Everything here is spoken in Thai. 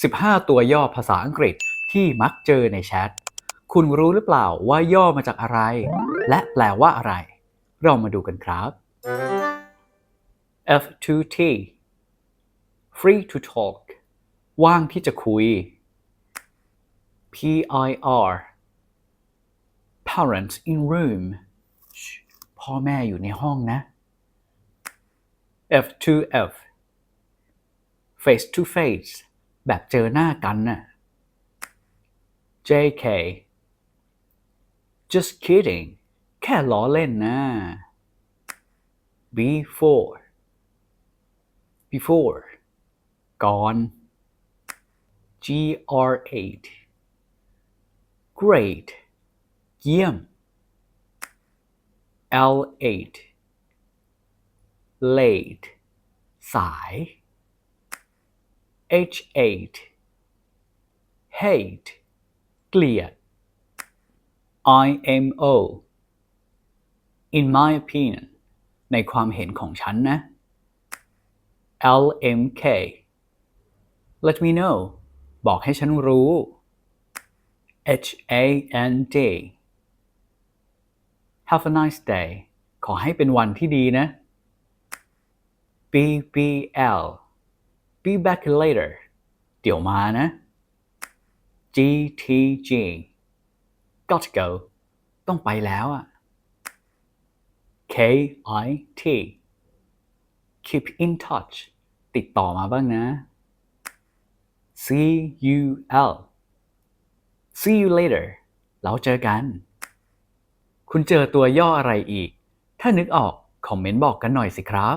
15 ตัวย่อภาษาอังกฤษที่มักเจอในแชท คุณรู้หรือเปล่าว่าย่อมาจากอะไร และแปลว่าอะไร เรามาดูกันครับ F2T free to talk ว่างที่จะคุย PIR parents in room พ่อแม่อยู่ในห้องนะ F2F face to face แบบเจอหน้ากันน่ะ JK just kidding แค่ล้อเล่นนะ before before ก่อน GR8 great เยี่ยม L8 late สาย H8 hate เกลียด IMO in my opinion ในความเห็นของฉันนะ LMK let me know บอกให้ฉันรู้ HAND have a nice day ขอให้เป็นวันที่ดีนะ BBL be back later เดี๋ยวมานะ GTG got to go ต้องไปแล้วอะ KIT keep in touch ติดต่อมาบ้างนะ CUL see you later แล้วเจอกัน คุณเจอตัวย่ออะไรอีก ถ้านึกออก คอมเมนต์บอกกันหน่อยสิครับ